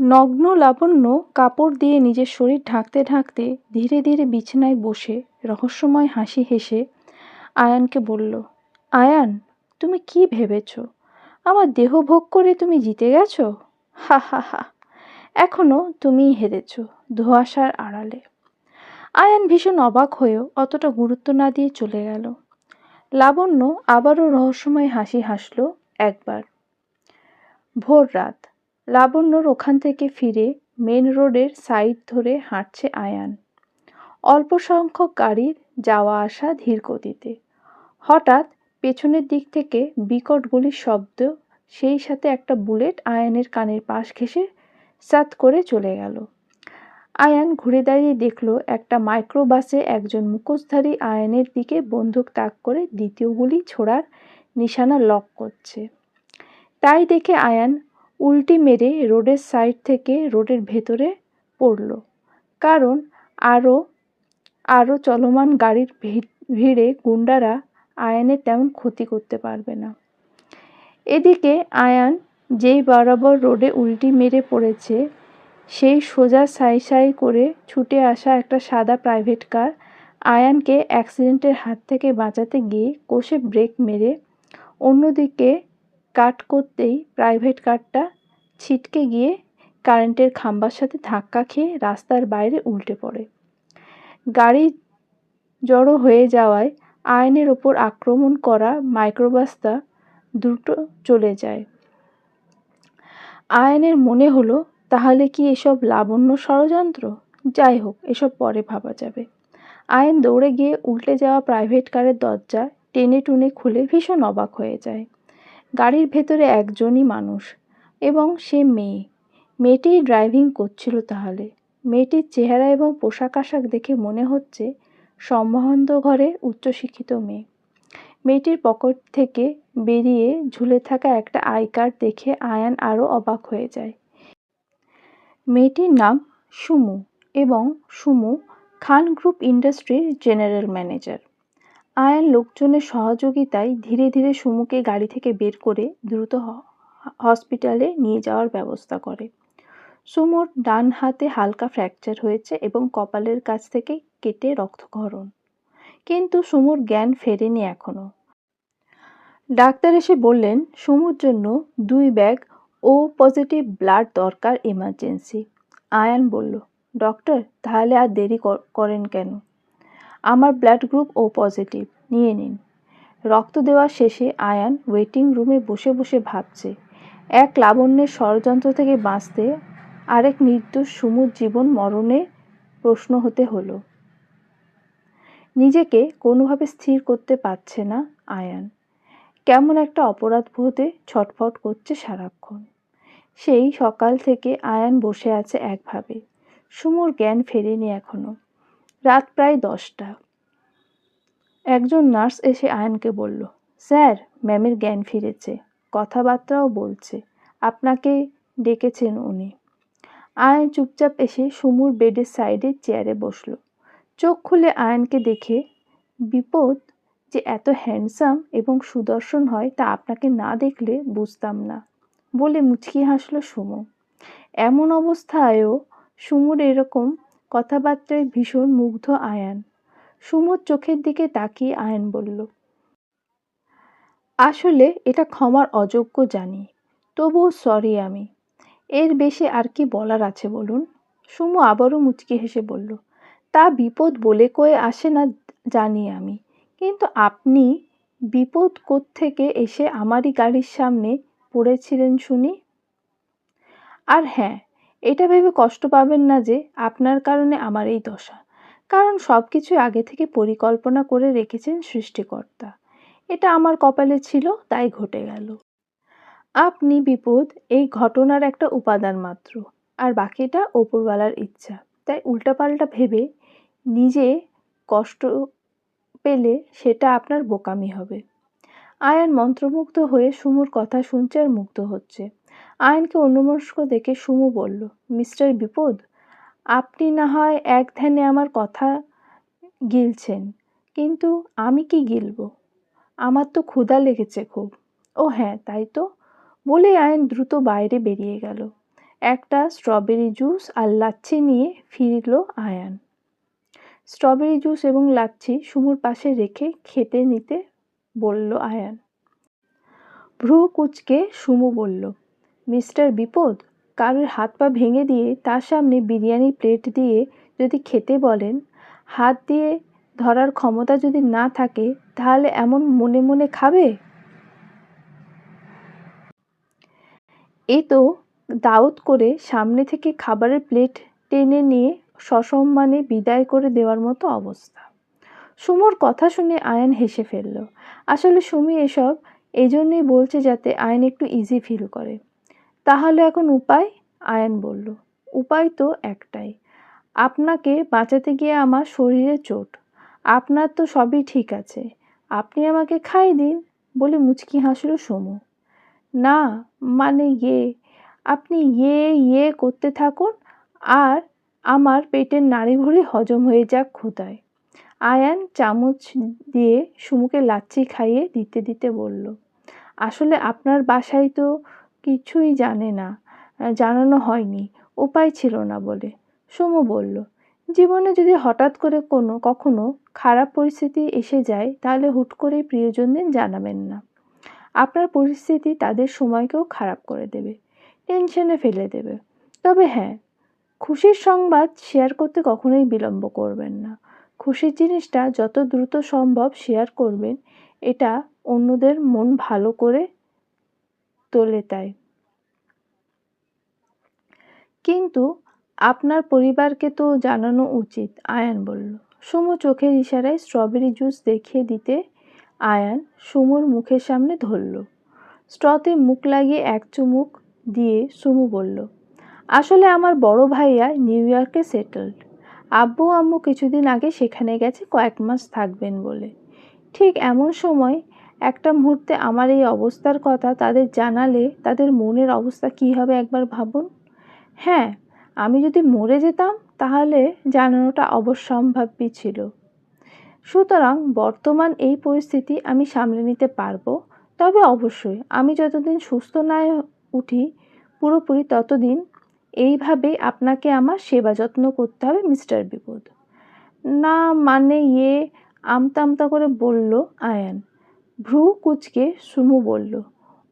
নগ্ন লাবণ্য কাপড় দিয়ে নিজের শরীর ঢাকতে ঢাকতে ধীরে ধীরে বিছানায় বসে রহস্যময় হাসি হেসে আয়ানকে বলল, আয়ান, তুমি কি ভেবেছ? আমার দেহ ভোগ করে তুমি জিতে গেছো? হা হা হা। এখনও তুমিই হেরেছ ধোঁয়াশার আড়ালে। আয়ান ভীষণ অবাক হয়েও অতটা গুরুত্ব না দিয়ে চলে গেল। লাবণ্য আবারও রহস্যময় হাসি হাসল একবার। ভোর রাত। লাবণ্যর ওখান থেকে ফিরে মেন রোডের সাইড ধরে হাঁটছে আয়ান। অল্প সংখ্যক গাড়ির যাওয়া আসা ধীর গতিতে। হঠাৎ পেছনের দিক থেকে বিকট গুলির শব্দ, সেই সাথে একটা বুলেট আয়ানের কানের পাশ ঘেঁষে সাত করে চলে গেল। আয়ান ঘুরে দাঁড়িয়ে দেখল একটা মাইক্রোবাসে একজন মুখোশধারী আয়ানের দিকে বন্দুক তাক করে দ্বিতীয় গুলি ছোড়ার নিশানা লক করছে। তাই দেখে আয়ান উল্টি মেরে রোডের সাইড থেকে রোডের ভেতরে পড়ল। কারণ আরও আরও চলমান গাড়ির ভিড়ে গুন্ডারা আয়ানের তেমন ক্ষতি করতে পারবে না। এদিকে আয়ান যেই বরাবর রোডে উল্টি মেরে পড়েছে, সেই সোজা সাই সাই করে ছুটে আসা একটা সাদা প্রাইভেট কার আয়ানকে অ্যাক্সিডেন্টের হাত থেকে বাঁচাতে গিয়ে কষে ব্রেক মেরে অন্যদিকে কাট করতেই প্রাইভেট কারটা ছিটকে গিয়ে কারেন্টের খাম্বার সাথে ধাক্কা খেয়ে রাস্তার বাইরে উল্টে পড়ে। গাড়ি জড়ো হয়ে যাওয়ায় আয়নের ওপর আক্রমণ করা মাইক্রোবাসটা দ্রুত চলে যায়। আয়নের মনে হলো, তাহলে কি এসব লাবণ্য ষড়যন্ত্র? যাই হোক, এসব পরে ভাবা যাবে। আয়ন দৌড়ে গিয়ে উল্টে যাওয়া প্রাইভেট কারের দরজা টেনে টুনে খুলে ভীষণ অবাক হয়ে যায়। গাড়ির ভেতরে একজনই মানুষ এবং সে মেয়ে। মেয়েটিই ড্রাইভিং করছিল তাহলে। মেয়েটির চেহারা এবং পোশাক আশাক দেখে মনে হচ্ছে সম্ভ্রান্ত ঘরের উচ্চশিক্ষিত মেয়ে। মেয়েটির পকেট থেকে বেরিয়ে ঝুলে থাকা একটা আই কার্ড দেখে আয়ান আরও অবাক হয়ে যায়। মেয়েটির নাম সুমু এবং সুমু খান গ্রুপ ইন্ডাস্ট্রির জেনারেল ম্যানেজার। আয়ান লোকজনের সহযোগিতায় ধীরে ধীরে সুমুকে গাড়ি থেকে বের করে দ্রুত হসপিটালে নিয়ে যাওয়ার ব্যবস্থা করে। সুমুর ডান হাতে হালকা ফ্র্যাকচার হয়েছে এবং কপালের কাছ থেকে কেটে রক্তক্ষরণ। কিন্তু সুমুর জ্ঞান ফেরেনি এখনও ডাক্তার এসে বললেন, সুমুর জন্য দুই ব্যাগ ও পজিটিভ ব্লাড দরকার এমার্জেন্সি। আয়ান বলল, ডক্টর, তাহলে আর দেরি করেন কেন? আমার ব্লাড গ্রুপ ও পজিটিভ নিয়ে নিন। রক্ত দেওয়া শেষে আয়ান ওয়েটিং রুমে বসে বসে ভাবছে। এক লাবণ্যের ষড়যন্ত্র থেকে বাঁচতে আরেক নির্দোষ সুমুর জীবন মরণে প্রশ্ন হতে হলো। নিজেকে কোনোভাবে স্থির করতে পারছে না আয়ান। কেমন একটা অপরাধ বোধে ছটফট করছে সারাক্ষণ। সেই সকাল থেকে আয়ান বসে আছে একভাবে। সুমুর জ্ঞান ফেরেনি এখনও। রাত প্রায় দশটা। একজন নার্স এসে আয়নকে বলল, স্যার, ম্যামের জ্ঞান ফিরেছে। কথাবার্তাও বলছে। আপনাকে ডেকেছেন উনি। আয়ন চুপচাপ এসে সুমুর বেডের সাইডে চেয়ারে বসল। চোখ খুলে আয়নকে দেখে, বিপদ যে এত হ্যান্ডসাম এবং সুদর্শন হয় তা আপনাকে না দেখলে বুঝতাম না, বলে মুচকি হাসলো সুমু। এমন অবস্থায়ও সুমুর এরকম কথাবার্তায় ভীষণ মুগ্ধ আয়ান। সুমোর চোখের দিকে তাকিয়ে আয়ন বলল, আসলে এটা ক্ষমার অযোগ্য জানি, তবুও সরি আমি। এর বেশি আর কি বলার আছে বলুন? সুমো আবারও মুচকি হেসে বলল, তা বিপদ বলে কয়ে আসে না জানি আমি, কিন্তু আপনি বিপদ থেকে এসে আমারই গাড়ির সামনে পড়েছিলেন শুনি? আর হ্যাঁ এটা ভেবে কষ্ট পাবেন না যে আপনার কারণে আমার এই দশা। কারণ সব কিছু আগে থেকে পরিকল্পনা করে রেখেছেন সৃষ্টিকর্তা। এটা আমার কপালে ছিল, তাই ঘটে গেল। আপনি বিপদ, এই ঘটনার একটা উপাদান মাত্র। আর বাকিটা ওপরওয়ালার ইচ্ছা। তাই উল্টাপাল্টা ভেবে নিজে কষ্ট পেলে সেটা আপনার বোকামি হবে। আয়ান মন্ত্রমুগ্ধ হয়ে সুমুর কথা শুনছে আর মুগ্ধ হচ্ছে। আয়নকে অন্যমনস্ক দেখে সুমু বলল, মিস্টার বিপদ, আপনি না হয় এক ধ্যানে আমার কথা গিলছেন, কিন্তু আমি কি গিলব? আমার তো ক্ষুধা লেগেছে খুব। ও হ্যাঁ তাই তো? বলে আয়ন দ্রুত বাইরে বেরিয়ে গেল। একটা স্ট্রবেরি জুস আর লাচ্ছি নিয়ে ফিরল আয়ান। স্ট্রবেরি জুস এবং লাচ্ছি সুমুর পাশে রেখে খেতে নিতে বলল আয়ান। ভ্রু কুচকে সুমু বলল মিস্টার বিপদ? কারোর হাত পা ভেঙে দিয়ে তার সামনে বিরিয়ানি প্লেট দিয়ে যদি খেতে বলেন, হাত দিয়ে ধরার ক্ষমতা যদি না থাকে, তাহলে এমন মনে মনে খাবে? এ তো দাওয়াত করে সামনে থেকে খাবারের প্লেট টেনে নিয়ে সসম্মানে বিদায় করে দেওয়ার মতো অবস্থা। সুমোর কথা শুনে আয়ন হেসে ফেলল। আসলে সুমি এসব এই জন্যই বলছে যাতে আয়ন একটু ইজি ফিল করে। তাহলে এখন উপায়? আয়ন বলল, উপায় তো একটাই। আপনাকে বাঁচাতে গিয়ে আমার শরীরে চোট। আপনার তো সবই ঠিক আছে। আপনি আমাকে খাই দিন, বলে মুচকি হাসল সমু। না মানে ইয়ে আপনি ইয়ে ইয়ে করতে থাকুন, আর আমার পেটের নাড়ি ভুড়ি হজম হয়ে যাক ক্ষুদায় আয়ান চামচ দিয়ে সুমুকে লাচ্ছি খাইয়ে দিতে দিতে বলল, আসলে আপনার বাসায় তো কিছুই জানে না। জানানো হয়নি। উপায় ছিল না বলে। সুমু বলল, জীবনে যদি হঠাৎ করে কোনো, কখনো খারাপ পরিস্থিতি এসে যায়, তাহলে হুট করে প্রিয়জনদের জানাবেন না। আপনার পরিস্থিতি তাদের সময়কেও খারাপ করে দেবে টেনশনে ফেলে দেবে। তবে হ্যাঁ খুশির সংবাদ শেয়ার করতে কখনোই বিলম্ব করবেন না। খুশির জিনিসটা যত দ্রুত সম্ভব শেয়ার করবেন, এটা অন্যদের মন ভালো করে তোলে তাই। কিন্তু আপনার পরিবারকে তো জানানো উচিত, আয়ান বলল। সুমু চোখের ইশারায় স্ট্রবেরি জুস দেখিয়ে দিতে আয়ান সুমুর মুখের সামনে ধরল। স্ট্রতে মুখ লাগিয়ে এক চুমুক দিয়ে সুমু বলল, আসলে আমার বড় ভাইয়া নিউ ইয়র্কে সেটেলড আব্বু আম্মু কিছুদিন আগে সেখানে গেছে, কয়েক মাস থাকবেন বলে। ঠিক এমন সময় একটা মুহূর্তে আমার এই অবস্থার কথা তাদের জানালে তাদের মনের অবস্থা কী হবে একবার ভাবুন? হ্যাঁ আমি যদি মরে যেতাম তাহলে জানানোটা অবশ্যম্ভাবী ছিল। সুতরাং বর্তমান এই পরিস্থিতি আমি সামলে নিতে পারব। তবে অবশ্যই আমি যতদিন সুস্থ না উঠি, পুরোপুরি ততদিন এইভাবেই আপনাকে আমার সেবা যত্ন করতে হবে মিস্টার বিপদ। না মানে ইয়ে আমতা আমতা করে বলল আয়ান। ভ্রু কুচকে সুমু বলল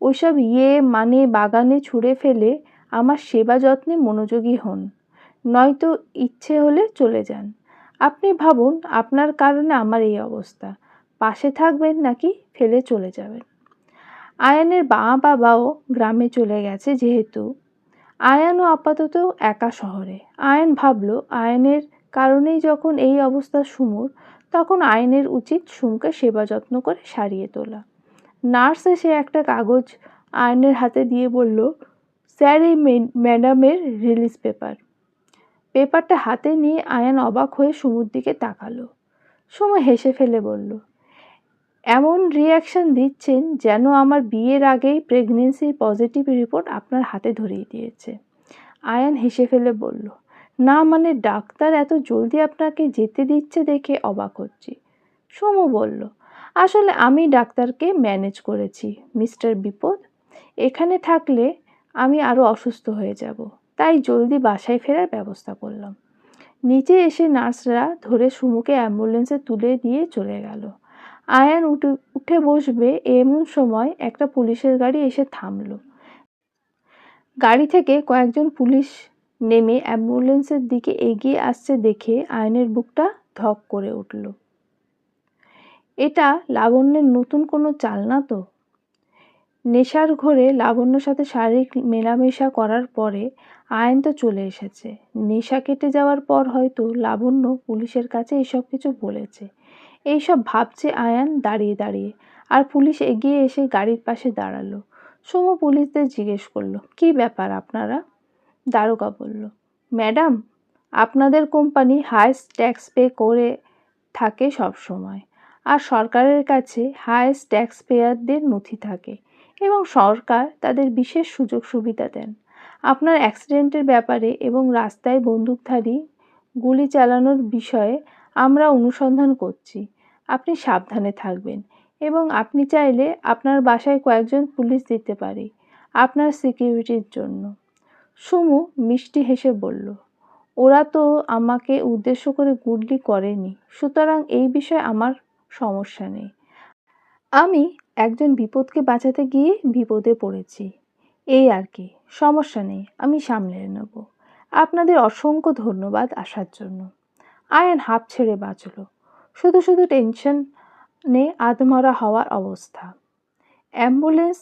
ওইসব ইয়ে মানে বাগানে ছুঁড়ে ফেলে আমার সেবা যত্নে মনোযোগী হন, নয়তো ইচ্ছে হলে চলে যান। আপনি ভাবুন, আপনার কারণে আমার এই অবস্থা। পাশে থাকবেন নাকি ফেলে চলে যাবেন? আয়ানের বাবা বাবাও গ্রামে চলে গেছে যেহেতু। আয়ানও আপাতত একা শহরে। আয়ন ভাবল, আয়নের কারণেই যখন এই অবস্থা সুমুর তখন আয়নের উচিত সুমকে সেবা যত্ন করে সারিয়ে তোলা। নার্স এসে একটা কাগজ আয়নের হাতে দিয়ে বলল, স্যার, এই ম্যাডামের রিলিজ পেপার। পেপারটা হাতে নিয়ে আয়ান অবাক হয়ে সুমুর দিকে তাকালো। সুমু হেসে ফেলে বলল, এমন রিয়াকশন দিচ্ছেন যেন আমার বিয়ের আগেই প্রেগনেন্সির পজিটিভ রিপোর্ট আপনার হাতে ধরিয়ে দিয়েছে। আয়ান হেসে ফেলে বলল না মানে ডাক্তার এত জলদি আপনাকে যেতে দিচ্ছে দেখে অবাক হচ্ছি। সোমু বলল, আসলে আমি ডাক্তারকে ম্যানেজ করেছি, মিস্টার বিপদ। এখানে থাকলে আমি আরও অসুস্থ হয়ে যাব, তাই জলদি বাসায় ফেরার ব্যবস্থা করলাম। নিচে এসে নার্সরা ধরে সুমুকে অ্যাম্বুলেন্সে তুলে দিয়ে চলে গেল। আয়ান উঠে উঠে বসবে এমন সময় একটা পুলিশের গাড়ি এসে থামলো। গাড়ি থেকে কয়েকজন পুলিশ নেমে অ্যাম্বুলেন্সের দিকে এগিয়ে আসছে দেখে আয়নের বুকটা ধক করে উঠল। এটা লাবণ্যের নতুন কোনো চাল না তো? নেশার ঘরে লাবণ্যর সাথে শারীরিক মেলামেশা করার পরে আয়ন তো চলে এসেছে। নেশা কেটে যাওয়ার পর হয়তো লাবণ্য পুলিশের কাছে এসব কিছু বলেছে। এইসব ভাবছে আয়ান দাঁড়িয়ে দাঁড়িয়ে আর পুলিশ এগিয়ে এসে গাড়ির পাশে দাঁড়াল। সোম পুলিশদের জিজ্ঞেস করল, কি ব্যাপার আপনারা? দারোগা বলল, ম্যাডাম, আপনাদের কোম্পানি হায়েস্ট ট্যাক্স পে করে থাকে সব সময়, আর সরকারের কাছে হায়েস্ট ট্যাক্স পেয়ারদের নথি থাকে এবং সরকার তাদের বিশেষ সুযোগ সুবিধা দেন। আপনার অ্যাক্সিডেন্টের ব্যাপারে এবং রাস্তায় বন্দুকধারী গুলি চালানোর বিষয়ে আমরা অনুসন্ধান করছি। আপনি সাবধানে থাকবেন এবং আপনি চাইলে আপনার বাসায় কয়েকজন পুলিশ দিতে পারি আপনার সিকিউরিটির জন্য। সুমু মিষ্টি হেসে বলল, ওরা তো আমাকে উদ্দেশ্য করে গুডলি করেনি, সুতরাং এই বিষয়ে আমার সমস্যা নেই। আমি একজন বিপদকে বাঁচাতে গিয়ে বিপদে পড়েছি। এই আর কি, সমস্যা নেই, আমি সামলে নেব। আপনাদের অসংখ্য ধন্যবাদ আসার জন্য আয়ান হাফ ছেড়ে বাঁচল। শুধু শুধু টেনশনে আধমরা হওয়ার অবস্থা। অ্যাম্বুলেন্স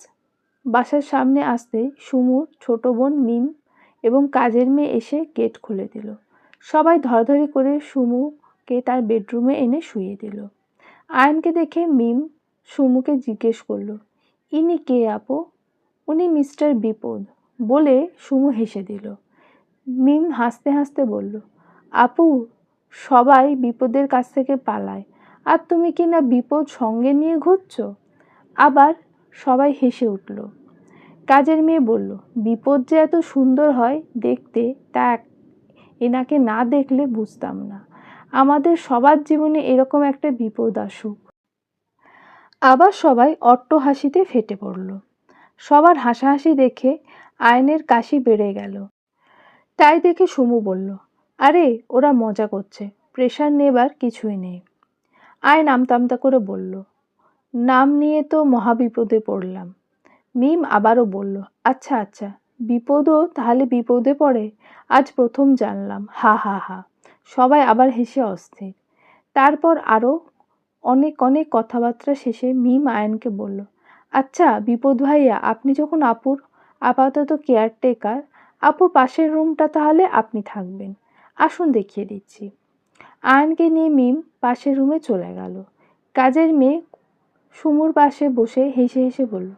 বাসার সামনে আসতে সুমুর ছোট বোন মিম এবং কাজের মেয়ে এসে গেট খুলে দিল। সবাই ধরাধরি করে সুমুকে তার বেডরুমে এনে শুয়ে দিল। আয়নকে দেখে মিম সুমুকে জিজ্ঞেস করল, ইনি কে আপু? উনি মিস্টার বিপদ, বলে সুমু হেসে দিল। মিম হাসতে হাসতে বলল, আপু, সবাই বিপদের কাছ থেকে পালায়, আর তুমি কি না বিপদ সঙ্গে নিয়ে ঘুরছ? আবার সবাই হেসে উঠল কাজের মেয়ে বলল, বিপদ যে এত সুন্দর হয় দেখতে, তা এনাকে না দেখলে বুঝতাম না। আমাদের সবার জীবনে এরকম একটা বিপদ আসুক। আবার সবাই অট্ট হাসিতে ফেটে পড়ল। সবার হাসাহাসি দেখে আয়নের কাশি বেড়ে গেল। তাই দেখে সুমু বলল, আরে, ওরা মজা করছে, প্রেশার নেবার কিছুই নেই। আয়ন আমতামতা করে বলল, নাম নিয়ে তো মহাবিপদে পড়লাম। মিম আবারও বলল আচ্ছা আচ্ছা বিপদও তাহলে বিপদে পড়ে? আজ প্রথম জানলাম। হা হা হা। সবাই আবার হেসে অস্থির। তারপর আরও অনেক অনেক কথাবার্তা শেষে মিম আয়নকে বলল আচ্ছা বিপদ ভাইয়া, আপনি যখন আপুর আপাতত কেয়ারটেকার, আপুর পাশের রুমটা তাহলে আপনি থাকবেন। আসুন দেখিয়ে দিচ্ছি। আয়নকে নিয়ে মিম পাশের রুমে চলে গেল। কাজের মেয়ে সুমুর পাশে বসে হেসে হেসে বলল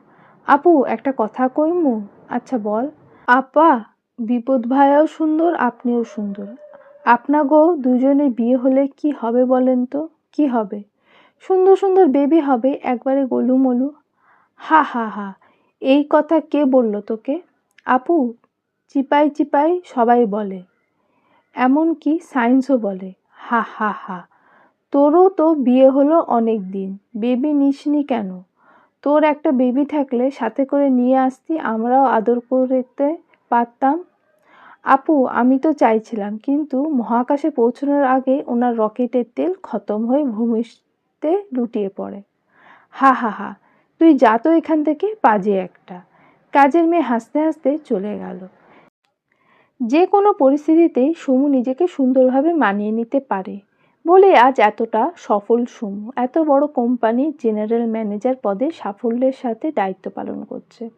আপু, একটা কথা কইমু আচ্ছা বল। আপা, বিপদ ভাইয়াও সুন্দর, আপনিও সুন্দর। আপনা গো দুজনের বিয়ে হলে কি হবে বলেন তো? কি হবে? সুন্দর সুন্দর বেবি হবে, একবারে গোলুমলু হা হা হা, এই কথা কে বলল তোকে? আপু, চিপাই চিপাই সবাই বলে। এমন কি সায়েন্সও বলে। হা হা হা, তোরও তো বিয়ে হলো অনেক দিন। বেবি নিসনি কেন? তোর একটা বেবি থাকলে সাথে করে নিয়ে আসতি, আমরাও আদর করতে পারতাম। আপু, আমি তো চাইছিলাম, কিন্তু মহাকাশে পৌঁছানোর আগে ওনার রকেটের তেল খতম হয়ে ভূমিতে লুটিয়ে পড়ে। হা হা হা, তুই যা তো এখান থেকে, বাজে একটা। কাজের মেয়ে হাসতে হাসতে চলে গেল। যে কোনো পরিস্থিতিতেই সুমু নিজেকে সুন্দরভাবে মানিয়ে নিতে পারে। বলে আজ এতটা সফল সুমু। এত বড় কোম্পানি জেনারেল ম্যানেজার পদে সাফল্যের সাথে দায়িত্ব পালন করছে।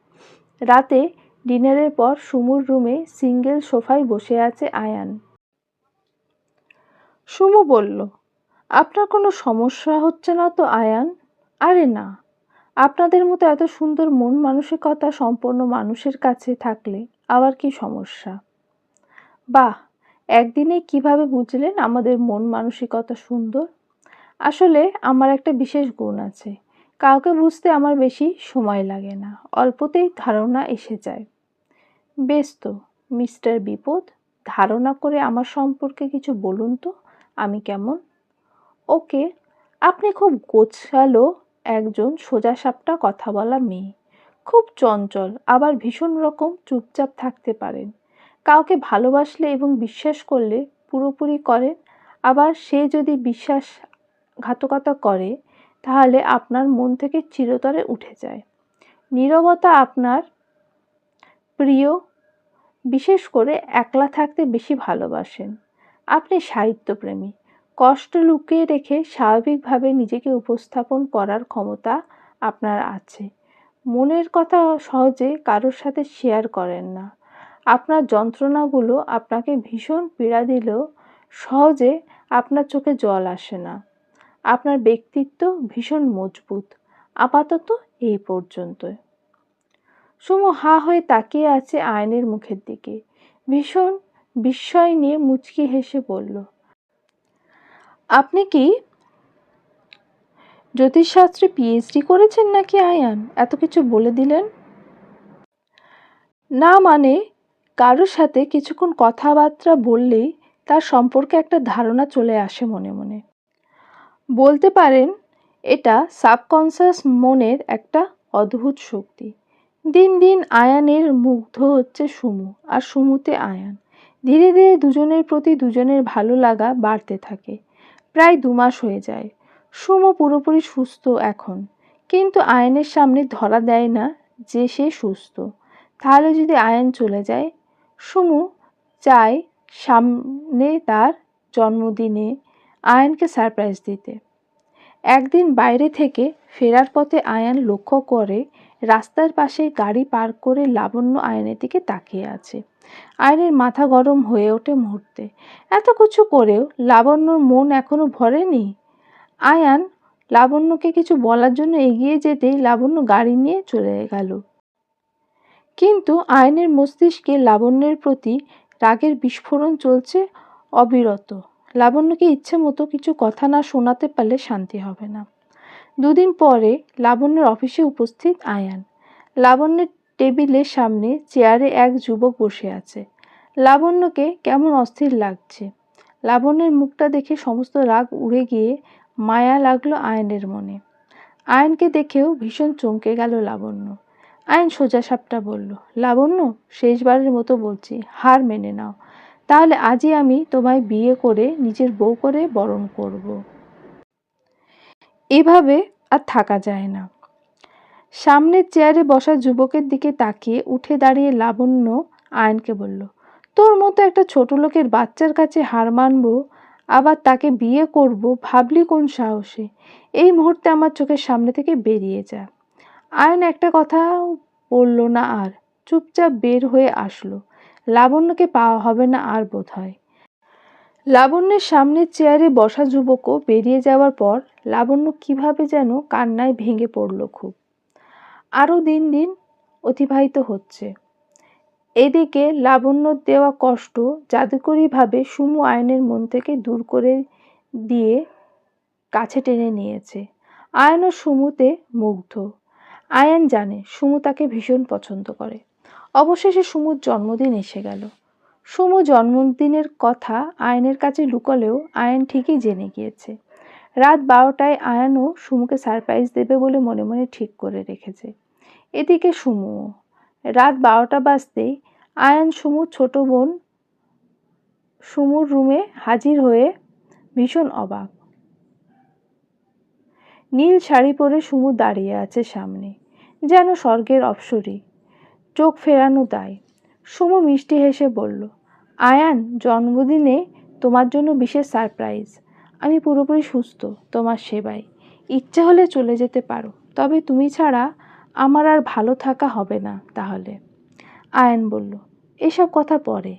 রাতে ডিনারের পর সুমুর রুমে সিঙ্গেল সোফায় বসে আছে আয়ান। সুমু বলল, আপনার কোনো সমস্যা হচ্ছে না তো আয়ান? আরে না। আপনাদের মতো এত সুন্দর মন মানসিকতা সম্পন্ন মানুষের কাছে থাকলে আবার কি সমস্যা? বাহ! একদিনে কীভাবে বুঝলেন আমাদের মন মানসিকতা সুন্দর? আসলে আমার একটা বিশেষ গুণ আছে। কাউকে বুঝতে আমার বেশি সময় লাগে না, অল্পতেই ধারণা এসে যায়। বেশ তো, মিস্টার বিপদ, ধারণা করে আমার সম্পর্কে কিছু বলুন তো, আমি কেমন? ওকে, আপনি খুব গোছালো একজন সোজাসাপটা কথা বলা মেয়ে। খুব চঞ্চল, আবার ভীষণ রকম চুপচাপ থাকতে পারেন। কাউকে ভালোবাসলে এবং বিশ্বাস করলে পুরোপুরি করেন আবার সে যদি বিশ্বাসঘাতকতা করে, তাহলে আপনার মন থেকে চিরতরে উঠে যায়। নীরবতা আপনার প্রিয়, বিশেষ করে একলা থাকতে বেশি ভালোবাসেন। আপনি সাহিত্যপ্রেমী। কষ্ট লুকিয়ে রেখে স্বাভাবিকভাবে নিজেকে উপস্থাপন করার ক্ষমতা আপনার আছে। মনের কথা সহজে কারোর সাথে শেয়ার করেন না। আপনার যন্ত্রণাগুলো আপনাকে ভীষণ পীড়া দিলেও সহজে আপনার চোখে জল আসে না। আপনার ব্যক্তিত্ব ভীষণ মজবুত। আপাতত এই পর্যন্তই। সুমু হা হয়ে তাকিয়ে আছে আয়নের মুখের দিকে। ভীষণ বিস্ময় নিয়ে মুচকি হেসে বলল, আপনি কি জ্যোতিষশাস্ত্রে পিএইচডি করেছেন নাকি আয়ান? এত কিছু বলে দিলেন? না মানে কারোর সাথে কিছুক্ষণ কথাবার্তা বললেই তার সম্পর্কে একটা ধারণা চলে আসে মনে মনে। বলতে পারেন, এটা সাবকনসিয়াস মনের একটা অদ্ভুত শক্তি। দিন দিন আয়ানের মুগ্ধ হচ্ছে সুমু আর সুমুতে আয়ান। ধীরে ধীরে দুজনের প্রতি দুজনের ভালো লাগা বাড়তে থাকে। প্রায় দু মাস হয়ে যায়। সুমু পুরোপুরি সুস্থ এখন। কিন্তু আয়নের সামনে ধরা দেয় না যে সে সুস্থ। তাহলে যদি আয়ন চলে যায় সুমু চায় সামনে তার জন্মদিনে আয়নকে সারপ্রাইজ দিতে। একদিন বাইরে থেকে ফেরার পথে আয়ান লক্ষ্য করে রাস্তার পাশে গাড়ি পার্ক করে লাবণ্য আয়নের দিকে তাকিয়ে আছে। আয়নের মাথা গরম হয়ে ওঠে মুহূর্তে। এত কিছু করেও লাবণ্যর মন এখনও ভরেনি। আয়ান, লাবণ্যকে কিছু বলার জন্য এগিয়ে যেতেই লাবণ্য গাড়ি নিয়ে চলে গেল। কিন্তু আয়নের মস্তিষ্কে লাবণ্যের প্রতি রাগের বিস্ফোরণ চলছে অবিরত। লাবণ্যকে ইচ্ছে মতো কিছু কথা না শোনাতে পারলে শান্তি হবে না। দুদিন পরে লাবণ্যের অফিসে উপস্থিত আয়ান। লাবণ্যের টেবিলের সামনে চেয়ারে এক যুবক বসে আছে। লাবণ্যকে কেমন অস্থির লাগছে। লাবণ্যের মুখটা দেখে সমস্ত রাগ উড়ে গিয়ে মায়া লাগল আয়নের মনে। আয়নকে দেখেও ভীষণ চমকে গেল লাবণ্য। আয়ন সোজা সাপটা বলল, লাবণ্য, শেষবারের মতো বলছি, হার মেনে নাও। তাহলে আজই আমি তোমায় বিয়ে করে নিজের বউ করে বরণ করব। এভাবে আর থাকা যায় না। সামনের চেয়ারে বসা যুবকের দিকে তাকিয়ে উঠে দাঁড়িয়ে লাবণ্য আয়নকে বলল, তোর মতো একটা ছোট লোকের বাচ্চার কাছে হার মানবো, আবার তাকে বিয়ে করব, ভাবলি কোন সাহসে? এই মুহূর্তে আমার চোখের সামনে থেকে বেরিয়ে যা। আয়ন একটা কথা বলল না আর চুপচাপ বের হয়ে আসলো। লাবণ্যকে পাওয়া হবে না আর বোধ হয় লাবণ্যের সামনের চেয়ারে বসা যুবকও বেরিয়ে যাওয়ার পর লাবণ্য কীভাবে যেন কান্নায় ভেঙে পড়ল খুব। আরও দিন দিন অতিবাহিত হচ্ছে। এদিকে লাবণ্যর দেওয়া কষ্ট জাদুকরীভাবে সুমু আয়নের মন থেকে দূর করে দিয়ে কাছে টেনে নিয়েছে। আয়নও সুমুতে মুগ্ধ। আয়ান জানে সুমু তাকে ভীষণ পছন্দ করে। অবশেষে সুমুর জন্মদিন এসে গেল। সুমু জন্মদিনের কথা আয়নের কাছে লুকলেও আয়ন ঠিকই জেনে গিয়েছে। রাত বারোটায় আয়ানও সুমুকে সারপ্রাইজ দেবে বলে মনে মনে ঠিক করে রেখেছে। এদিকে সুমুও। রাত বারোটা বাজতেই আয়ান সুমুর ছোট বোন সুমুর রুমে হাজির হয়ে ভীষণ অবাক। নীল শাড়ি পরে সুমু দাঁড়িয়ে আছে সামনে, যেন স্বর্গের অপসরী। চোখ ফেরানো দায় সুমু মিষ্টি হেসে বলল, আয়ান, জন্মদিনে তোমার জন্য বিশেষ সারপ্রাইজ। আমি পুরোপুরি সুস্থ, তোমার সেবায়। ইচ্ছে হলে চলে যেতে পারো, তবে তুমি ছাড়া আমার আর ভালো থাকা হবে না তাহলে। আয়ান বলল, এসব কথা পরে।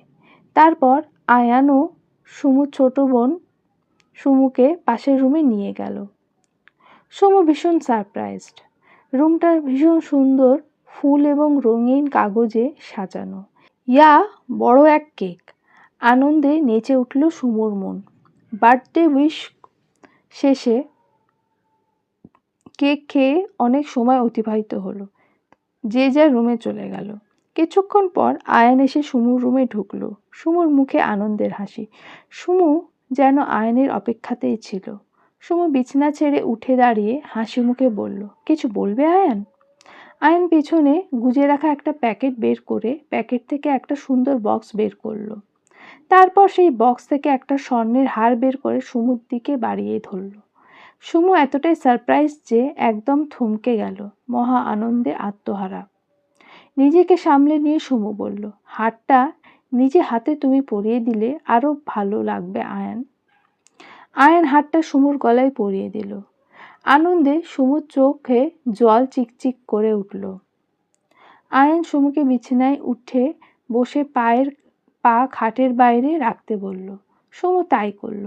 তারপর আয়ানও সুমুর ছোট বোন সুমুকে পাশের রুমে নিয়ে গেল। সুমু ভীষণ সারপ্রাইজড রুমটা ভীষণ সুন্দর, ফুল এবং রঙিন কাগজে সাজানো। ইয়া, বড় এক কেক। আনন্দে নেচে উঠল সুমুর মন। বার্থডে উইশ শেষে কেক খেয়ে অনেক সময় অতিবাহিত হলো। যে যার রুমে চলে গেল। কিছুক্ষণ পর আয়ন এসে সুমুর রুমে ঢুকলো। সুমুর মুখে আনন্দের হাসি। সুমু যেন আয়নের অপেক্ষাতেই ছিল। সুমু বিছনা ছেড়ে উঠে দাঁড়িয়ে হাসি মুখে বলল, কিছু বলবে আয়ান? আয়ন পেছনে গুজে রাখা একটা প্যাকেট বের করে প্যাকেট থেকে একটা সুন্দর বক্স বের করল। তারপর সেই বক্স থেকে একটা স্বর্ণের হার বের করে সুমুর দিকে বাড়িয়ে ধরল। সুমু এতটাই সারপ্রাইজ যে একদম থমকে গেল, মহা আনন্দে আত্মহারা। নিজেকে সামলে নিয়ে সুমু বলল, হারটা নিজে হাতে তুমি পরিয়ে দিলে আরও ভালো লাগবে, আয়ান। আয়ান হারটা সুমুর গলায় পরিয়ে দিল। আনন্দে সুমুর চোখে জল চিকচিক করে উঠল। আয়ন সুমুকে বিছানায় উঠে বসে পায়ের, পা খাটের বাইরে রাখতে বলল, সুমু তাই করল।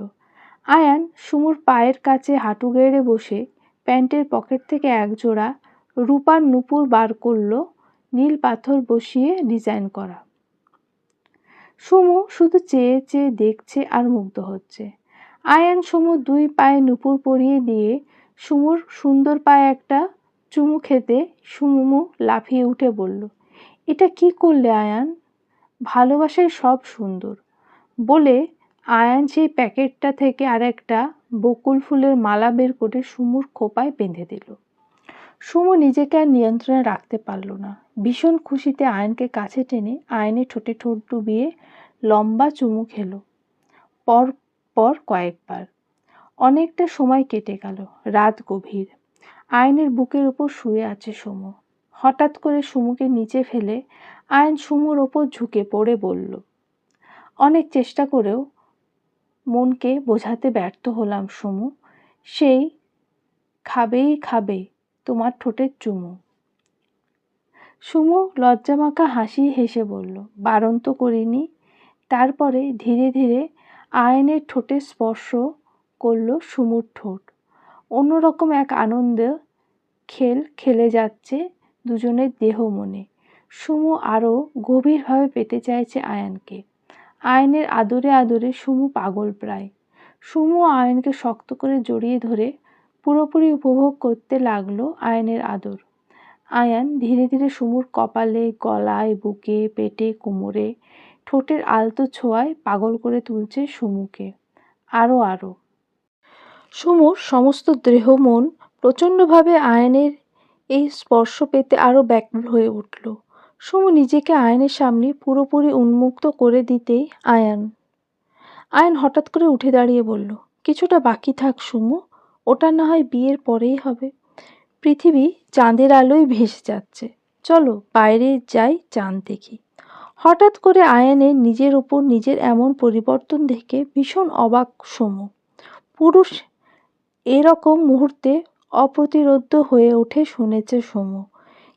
আয়ান সুমুর পায়ের কাছে হাঁটু গেড়ে বসে প্যান্টের পকেট থেকে এক জোড়া রূপার নুপুর বার করল, নীল পাথর বসিয়ে ডিজাইন করা। সুমু শুধু চেয়ে চেয়ে দেখছে আর মুগ্ধ হচ্ছে। আয়ান সুমু দুই পায়ে নুপুর পরিয়ে দিয়ে সুমুর সুন্দর পায়ে একটা চুমু খেতে সুমু লাফিয়ে উঠে বলল, এটা কি করলে আয়ান? ভালোবাসায় সব সুন্দর। বলে আয়ান সেই প্যাকেটটা থেকে আরেকটা বকুল ফুলের মালা বের করে সুমুর খোপায় বেঁধে দিল। সুমু নিজেকে আর নিয়ন্ত্রণে রাখতে পারল না। ভীষণ খুশিতে আয়নকে কাছে টেনে আয়নে ঠোঁটে ঠোঁট ডুবিয়ে লম্বা চুমু খেলো। পর পর কয়েকবার। অনেকটা সময় কেটে গেল, রাত গভীর। আয়নের বুকের ওপর শুয়ে আছে সুমু। হঠাৎ করে সুমুকে নিচে ফেলে আয়ন সুমুর ওপর ঝুঁকে পড়ে বলল, অনেক চেষ্টা করেও মনকে বোঝাতে ব্যর্থ হলাম সুমু। সেই খাবেই খাবে তোমার ঠোঁটের চুমু। সুমু লজ্জামাখা হাসি হেসে বলল, বারণ তো করিনি। তারপরে ধীরে ধীরে আয়নের ঠোঁটে স্পর্শ করল সুমুর ঠোঁট। অন্যরকম এক আনন্দ খেল খেলে যাচ্ছে দুজনের দেহ মনে। সুমু আরও গভীরভাবে পেতে চাইছে আয়নকে। আয়নের আদরে আদরে সুমু পাগল প্রায়। সুমু আয়নকে শক্ত করে জড়িয়ে ধরে পুরোপুরি উপভোগ করতে লাগল আয়নের আদর। আয়ান ধীরে ধীরে সুমুর কপালে, গলায়, বুকে, পেটে, কোমরে ঠোঁটের আলতো ছোঁয়ায় পাগল করে তুলছে সুমুকে। আরও আরও সুমুর সমস্ত দেহ, মন প্রচণ্ডভাবে আয়নের এই স্পর্শ পেতে আরও ব্যাকুল হয়ে উঠল। সুমু নিজেকে আয়নের সামনে পুরোপুরি উন্মুক্ত করে দিতেই আয়ান। আয়ন হঠাৎ করে উঠে দাঁড়িয়ে বলল, কিছুটা বাকি থাক সুমু, ওটা না হয় বিয়ের পরেই হবে। পৃথিবী চাঁদের আলোয় ভেসে যাচ্ছে। চলো বাইরে যাই চাঁদ দেখি। হঠাৎ করে আয়ানের নিজের ওপর নিজের এমন পরিবর্তন দেখে ভীষণ অবাক সমু। পুরুষ এরকম মুহূর্তে অপ্রতিরোধ্য হয়ে ওঠে শুনেছে সমু।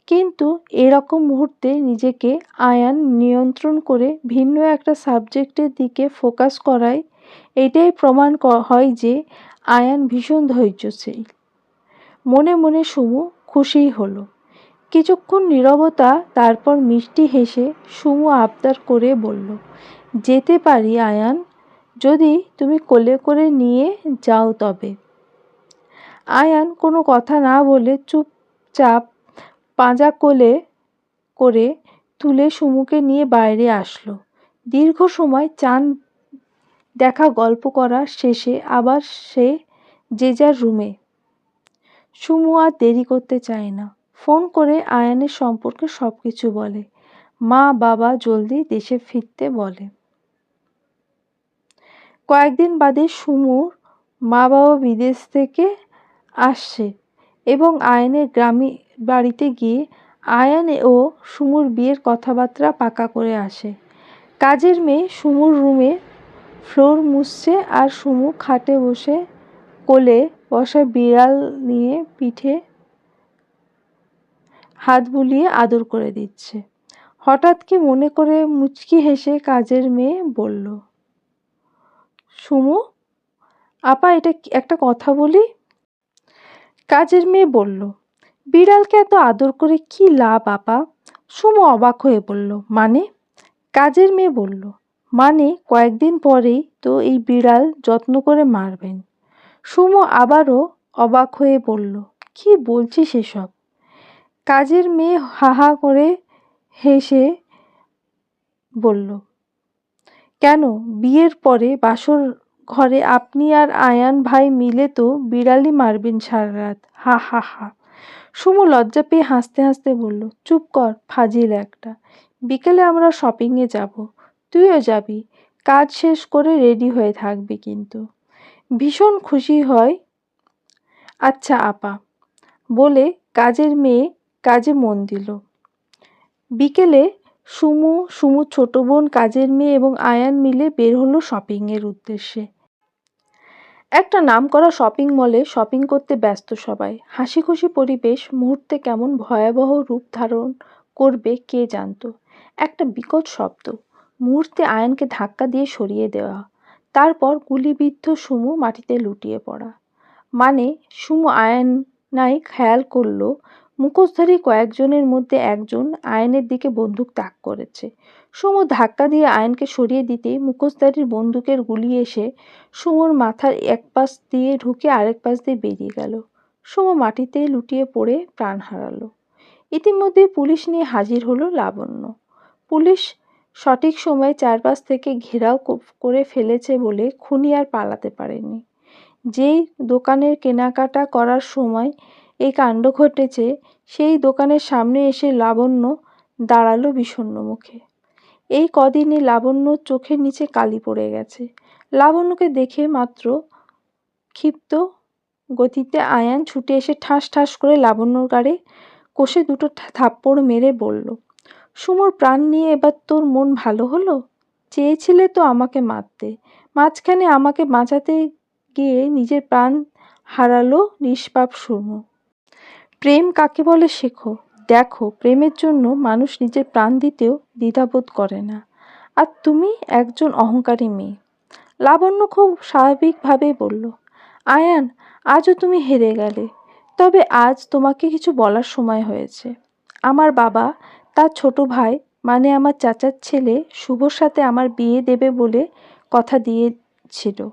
কিন্তু এরকম মুহূর্তে নিজেকে আয়ান নিয়ন্ত্রণ করে ভিন্ন একটা সাবজেক্টের দিকে ফোকাস করায়, এটাই প্রমাণ হয় যে আয়ান ভীষণ ধৈর্যশীল। মনে মনে সুমু খুশিই হলো। কিছুক্ষণ নীরবতা, তারপর মিষ্টি হেসে সুমু আবদার করে বলল, যেতে পারি, আয়ান। যদি তুমি কোলে করে নিয়ে যাও তবে। আয়ান কোনো কথা না বলে চুপচাপ পাঁজা কোলে করে তুলে সুমুকে নিয়ে বাইরে আসলো। দীর্ঘ সময় চান দেখা গল্প করার শেষে আবার সে যে যার রুমে। সুমু আর দেরি করতে চায় না। ফোন করে আয়ানের সম্পর্কে সব কিছু বলে। মা, বাবা জলদি দেশে ফিরতে বলে। কয়েকদিন বাদে সুমুর মা বাবা বিদেশ থেকে আসছে এবং আয়নের গ্রামে বাড়িতে গিয়ে আয়ান ও সুমুর বিয়ের কথাবার্তা পাকা করে আসে। কাজের মেয়ে সুমুর রুমে ফ্লোর মুছছে আর সুমু খাটে বসে কোলে বসা বিড়াল নিয়ে পিঠে হাত বুলিয়ে আদর করে দিচ্ছে। হঠাৎ কি মনে করে মুচকি হেসে কাজের মেয়ে বলল, সুমু, আপা এটা একটা কথা বলি? কাজের মেয়ে বলল, বিড়ালকে এত আদর করে কি লাভ আপা? সুমু অবাক হয়ে বলল মানে? কাজের মেয়ে বলল মানে কয়েকদিন পরেই তো এই বিড়াল যত্ন করে মারবেন। সুমু আবারও অবাক হয়ে বলল, কি বলছিস এসব? কাজের মেয়ে হা হা করে হেসে বলল, কেন? বিয়ের পরে বাসর ঘরে আপনি আর আয়ান ভাই মিলে তো বিড়ালি মারবেন সারা রাত হা হা হা। সুমু লজ্জা পেয়ে হাসতে হাসতে বলল, চুপ কর, ফাজিল একটা। বিকেলে আমরা শপিংয়ে যাব। তুইও যাবি। কাজ শেষ করে রেডি হয়ে থাকবি কিন্তু। ভীষণ খুশি হয়। আচ্ছা আপা। বলে কাজের মেয়ে কাজে মন দিল। বিকেলে সুমু সুমু ছোট বোন, কাজের মেয়ে এবং আয়ান মিলে বের হলো শপিংয়ের উদ্দেশ্যে। একটা নাম করা শপিং মলে শপিং করতে ব্যস্ত সবাই। হাসি খুশি পরিবেশ, মুহূর্তে কেমন ভয়াবহ রূপ ধারণ করবে কে জানত? একটা বিকট শব্দ। মুহূর্তে আয়নকে ধাক্কা দিয়ে সরিয়ে দেওয়া। তারপর গুলিবিদ্ধ সুমু মাটিতে লুটিয়ে পড়া। মানে সুমু আয়ন নাই খেয়াল করল মুখোশধারী কয়েকজনের মধ্যে একজন আয়নের দিকে বন্দুক তাক করেছে। সুমু ধাক্কা দিয়ে আয়নকে সরিয়ে দিতে মুখোশধারীর বন্দুকের গুলি এসে সুমোর মাথার এক পাশ দিয়ে ঢুকে আরেক পাশ দিয়ে বেরিয়ে গেল। সুমু মাটিতে লুটিয়ে পড়ে প্রাণ হারালো। ইতিমধ্যে পুলিশ নিয়ে হাজির হলো লাবণ্য। পুলিশ সঠিক সময়ে চারপাশ থেকে ঘেরাও করে ফেলেছে বলে খুনি আর পালাতে পারেনি। যেই দোকানের কেনাকাটা করার সময় এই কাণ্ড ঘটেছে, সেই দোকানের সামনে এসে লাবণ্য দাঁড়াল বিষণ্ণ মুখে। এই কদিনে লাবণ্যর চোখের নিচে কালি পড়ে গেছে। লাবণ্যকে দেখে মাত্র ক্ষিপ্ত গতিতে আয়ান ছুটে এসে ঠাস ঠাস করে লাবণ্যর গাড়ে কষে দুটো থাপ্পড় মেরে বলল, সুমোর প্রাণ নিয়ে এবার তোর মন ভালো হলো? চেয়েছিলে তো আমাকে মারতে। মাঝখানে আমাকে বাঁচাতে গিয়ে নিজের প্রাণ হারালো নিষ্পাপ সুমো। প্রেম কাকে বলে শেখো? দেখো, প্রেমের জন্য মানুষ নিজের প্রাণ দিতেও দ্বিধাবোধ করে না। আর তুমি একজন অহংকারী মেয়ে। লাবণ্য খুব স্বাভাবিকভাবেই বলল, আয়ান, আজও তুমি হেরে গেলে। তবে আজ তোমাকে কিছু বলার সময় হয়েছে। আমার বাবা, তার ছোট ভাই মানে আমার চাচার ছেলে, শুভর সাথে আমার বিয়ে দেবে বলে কথা দিয়েছিল।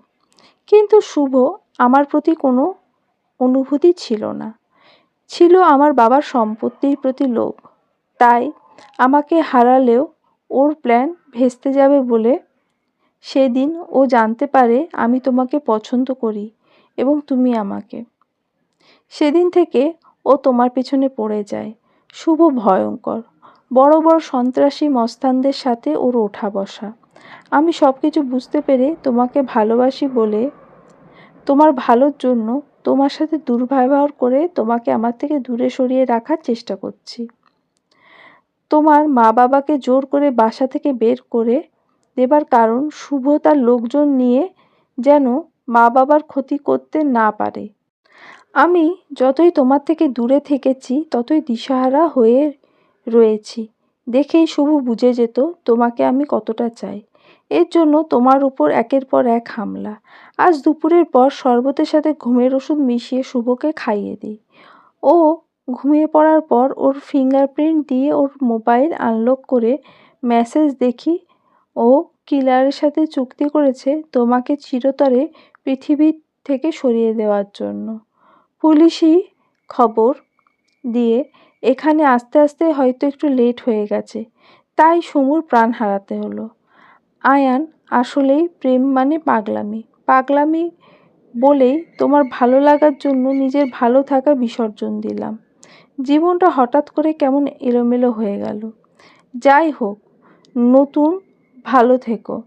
কিন্তু শুভ আমার প্রতি কোনো অনুভূতি ছিল না। ছিল আমার বাবার সম্পত্তির প্রতি লোভ। তাই আমাকে হারালেও ওর প্ল্যান ভেস্তে যাবে বলে সেদিন ও জানতে পারে আমি তোমাকে পছন্দ করি এবং তুমি আমাকে। সেদিন থেকে ও তোমার পেছনে পড়ে যায়। শুভ ভয়ঙ্কর। বড় বড় সন্ত্রাসী মস্তানদের সাথে ওর ওঠা বসা। আমি সব কিছু বুঝতে পেরে তোমাকে ভালোবাসি বলে তোমার ভালোর জন্য তোমার সাথে দুর্ব্যবহার করে তোমাকে আমার থেকে দূরে সরিয়ে রাখার চেষ্টা করছি। তোমার মা বাবাকে জোর করে বাসা থেকে বের করে দেবার কারণ শুভ তার লোকজন নিয়ে যেন মা বাবার ক্ষতি করতে না পারে। আমি যতই তোমার থেকে দূরে থেকেছি, ততই দিশাহারা হয়ে রয়েছি। দেখেই শুভ বুঝে যেত তোমাকে আমি কতটা চাই। এর জন্য তোমার উপর একের পর এক হামলা। আজ দুপুরের পর শরবতের সাথে ঘুমের ওষুধ মিশিয়ে শুভকে খাইয়ে দিই। ও ঘুমিয়ে পড়ার পর ওর ফিঙ্গারপ্রিন্ট দিয়ে ওর মোবাইল আনলক করে মেসেজ দেখি, ও কিলারের সাথে চুক্তি করেছে তোমাকে চিরতরে পৃথিবী থেকে সরিয়ে দেওয়ার জন্য। পুলিশি খবর দিয়ে এখানে আস্তে আস্তে হয়তো একটু লেট হয়ে গেছে, তাই সমুর প্রাণ হারাতে হলো। আয়ান আসলেই প্রেম মানে পাগলামি। পাগলামি বলেই তোমার ভালো লাগার জন্য নিজের ভালো থাকা বিসর্জন দিলাম। জীবনটা হঠাৎ করে কেমন এলোমেলো হয়ে গেল। যাই হোক, নতুন, ভালো থেকো।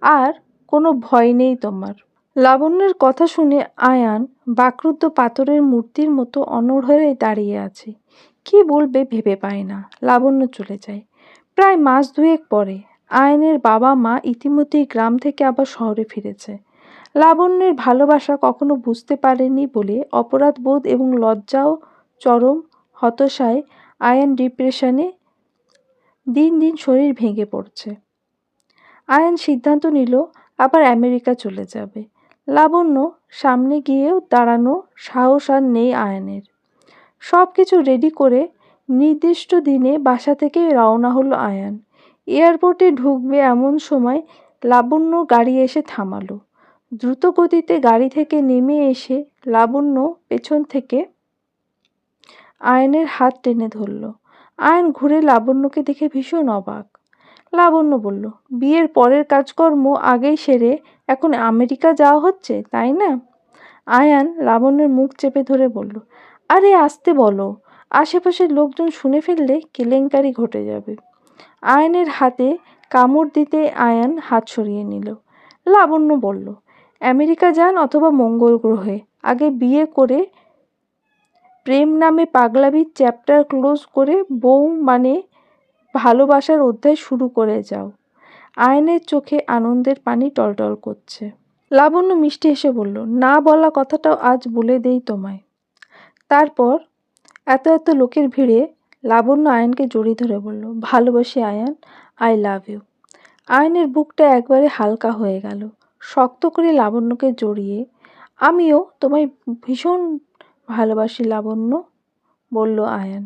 আর কোনো ভয় নেই তোমার। লাবণ্যের কথা শুনে আয়ান বাকরুদ্ধ পাথরের মূর্তির মতো অনড় হয়ে দাঁড়িয়ে আছে। কি বলবে ভেবে পায় না। লাবণ্য চলে যায়। প্রায় মাস দুয়েক পরে আয়নের বাবা মা ইতিমধ্যেই গ্রাম থেকে আবার শহরে ফিরেছে। লাবণ্যের ভালোবাসা কখনো বুঝতে পারেনি বলে অপরাধ বোধ এবং লজ্জাও চরম হতাশায় আয়ন ডিপ্রেশনে দিন দিন শরীর ভেঙে পড়ছে। আয়ন সিদ্ধান্ত নিল, আবার আমেরিকা চলে যাবে। লাবণ্য সামনে গিয়েও দাঁড়ানো সাহস আর নেই আয়নের সব কিছু রেডি করে নির্দিষ্ট দিনে বাসা থেকে রওনা হলো আয়ান। এয়ারপোর্টে ঢুকবে এমন সময় লাবণ্য গাড়ি এসে থামালো। দ্রুত গতিতে গাড়ি থেকে নেমে এসে লাবণ্য পেছন থেকে আয়নের হাত টেনে ধরল। আয়ন ঘুরে লাবণ্যকে দেখে ভীষণ অবাক। লাবণ্য বলল, বিয়ের পরের কাজকর্ম আগেই সেরে এখন আমেরিকা যাওয়া হচ্ছে, তাই না? আয়ান লাবণ্যের মুখ চেপে ধরে বলল, আরে, আসতে বলো। আশেপাশের লোকজন শুনে ফেললে কেলেঙ্কারি ঘটে যাবে। আয়নের হাতে কামড় দিতে আয়ান হাত সরিয়ে নিল। লাবণ্য বলল, আমেরিকা যান অথবা মঙ্গল গ্রহে। আগে বিয়ে করে প্রেম নামে পাগলামির চ্যাপ্টার ক্লোজ করে বউ মানে ভালোবাসার অধ্যায় শুরু করে যাও। আয়নের চোখে আনন্দের পানি টলটল করছে। লাবণ্য মিষ্টি এসে বলল, না বলা কথাটাও আজ বলে দেই তোমায়। তারপর এত এত লোকের ভিড়ে লাবণ্য আয়নকে জড়িয়ে ধরে বলল, ভালোবাসি আয়ান, আই লাভ ইউ। আয়নের বুকটা একবারে হালকা হয়ে গেল। শক্ত করে লাবণ্যকে জড়িয়ে, আমিও তোমায় ভীষণ ভালোবাসি লাবণ্য, বলল আয়ান।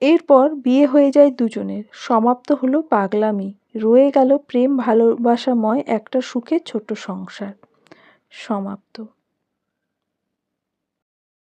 এরপর বিয়ে হয়ে যায় দুজনের। সমাপ্ত হলো পাগলামি। রয়ে গেল প্রেম, ভালোবাসাময় একটা সুখের ছোট্ট সংসার। সমাপ্ত।